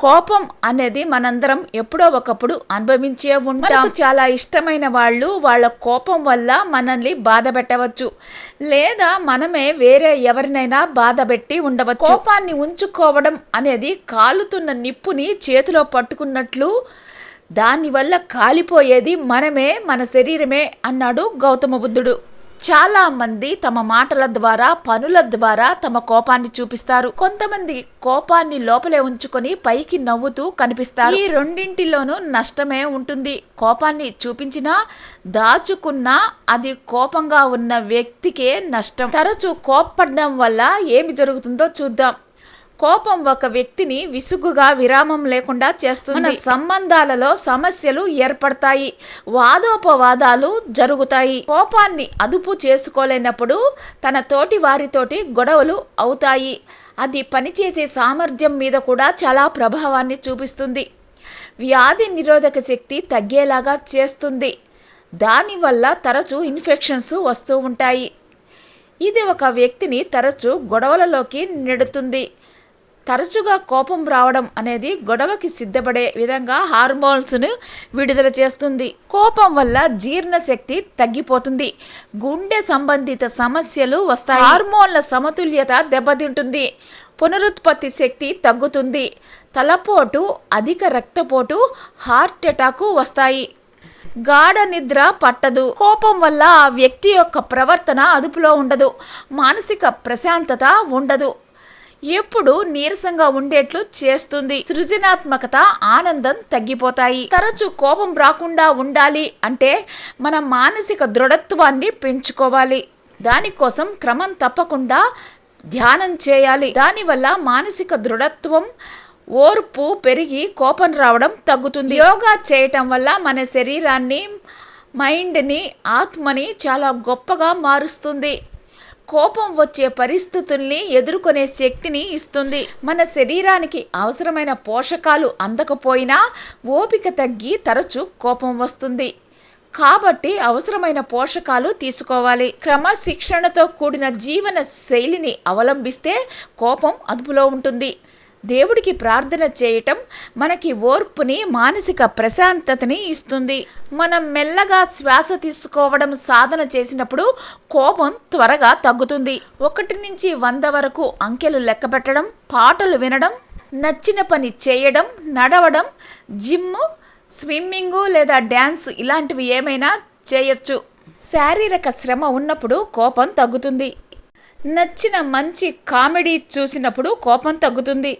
కోపం అనేది మనందరం ఎప్పుడో ఒకప్పుడు అనుభవించే ఉంటాం. చాలా ఇష్టమైన వాళ్ళు వాళ్ళ కోపం వల్ల మనల్ని బాధ పెట్టవచ్చు. లేదా మనమే వేరే ఎవరినైనా బాధ పెట్టి ఉండవచ్చు. కోపాన్ని ఉంచుకోవడం అనేది కాలుతున్న నిప్పుని చేతిలో పట్టుకున్నట్లు దానివల్ల కాలిపోయేది మనమే మన శరీరమే అన్నాడు గౌతమ బుద్ధుడు. చాలా మంది తమ మాటల ద్వారా పనుల ద్వారా తమ కోపాన్ని చూపిస్తారు. కొంతమంది కోపాన్ని లోపలే ఉంచుకొని పైకి నవ్వుతూ కనిపిస్తారు. ఈ రెండింటిలోనూ నష్టమే ఉంటుంది. కోపాన్ని చూపించినా దాచుకున్నా అది కోపంగా ఉన్న వ్యక్తికే నష్టం. తరచూ కోప్పడడం వల్ల ఏమి జరుగుతుందో చూద్దాం. కోపం ఒక వ్యక్తిని విసుగుగా విరామం లేకుండా చేస్తుంది. మన సంబంధాలలో సమస్యలు ఏర్పడతాయి. వాదోపవాదాలు జరుగుతాయి. కోపాన్ని అదుపు చేసుకోలేనప్పుడు తన తోటి వారితోటి గొడవలు అవుతాయి. అది పనిచేసే సామర్థ్యం మీద కూడా చాలా ప్రభావాన్ని చూపిస్తుంది. వ్యాధి నిరోధక శక్తి తగ్గేలాగా చేస్తుంది. దానివల్ల తరచూ ఇన్ఫెక్షన్స్ వస్తూ ఉంటాయి. ఇది ఒక వ్యక్తిని తరచూ గొడవలలోకి నెడుతుంది. తరచుగా కోపం రావడం అనేది గొడవకి సిద్ధపడే విధంగా హార్మోన్స్ను విడుదల చేస్తుంది. కోపం వల్ల జీర్ణశక్తి తగ్గిపోతుంది. గుండె సంబంధిత సమస్యలు వస్తాయి. హార్మోన్ల సమతుల్యత దెబ్బతింటుంది. పునరుత్పత్తి శక్తి తగ్గుతుంది. తలపోటు అధిక రక్తపోటు హార్ట్ అటాకు వస్తాయి. గాఢ నిద్ర పట్టదు. కోపం వల్ల ఆ వ్యక్తి యొక్క ప్రవర్తన అదుపులో ఉండదు. మానసిక ప్రశాంతత ఉండదు. ఎప్పుడు నీరసంగా ఉండేట్లు చేస్తుంది. సృజనాత్మకత ఆనందం తగ్గిపోతాయి. తరచు కోపం రాకుండా ఉండాలి అంటే మన మానసిక దృఢత్వాన్ని పెంచుకోవాలి. దానికోసం క్రమం తప్పకుండా ధ్యానం చేయాలి. దానివల్ల మానసిక దృఢత్వం ఓర్పు పెరిగి కోపం రావడం తగ్గుతుంది. యోగా చేయటం వల్ల మన శరీరాన్ని మైండ్ని ఆత్మని చాలా గొప్పగా మారుస్తుంది. కోపం వచ్చే పరిస్థితుల్ని ఎదుర్కొనే శక్తిని ఇస్తుంది. మన శరీరానికి అవసరమైన పోషకాలు అందకపోయినా ఓపిక తగ్గి తరచు కోపం వస్తుంది. కాబట్టి అవసరమైన పోషకాలు తీసుకోవాలి. క్రమశిక్షణతో కూడిన జీవన శైలిని అవలంబిస్తే కోపం అదుపులో ఉంటుంది. దేవుడికి ప్రార్థన చేయటం మనకి ఓర్పుని మానసిక ప్రశాంతతని ఇస్తుంది. మనం మెల్లగా శ్వాస తీసుకోవడం సాధన చేసినప్పుడు కోపం త్వరగా తగ్గుతుంది. ఒకటి నుంచి వంద వరకు అంకెలు లెక్కపెట్టడం పాటలు వినడం నచ్చిన పని చేయడం నడవడం జిమ్ స్విమ్మింగు లేదా డ్యాన్స్ ఇలాంటివి ఏమైనా చేయొచ్చు. శారీరక శ్రమ ఉన్నప్పుడు కోపం తగ్గుతుంది. నచ్చిన మంచి కామెడీ చూసినప్పుడు కోపం తగ్గుతుంది.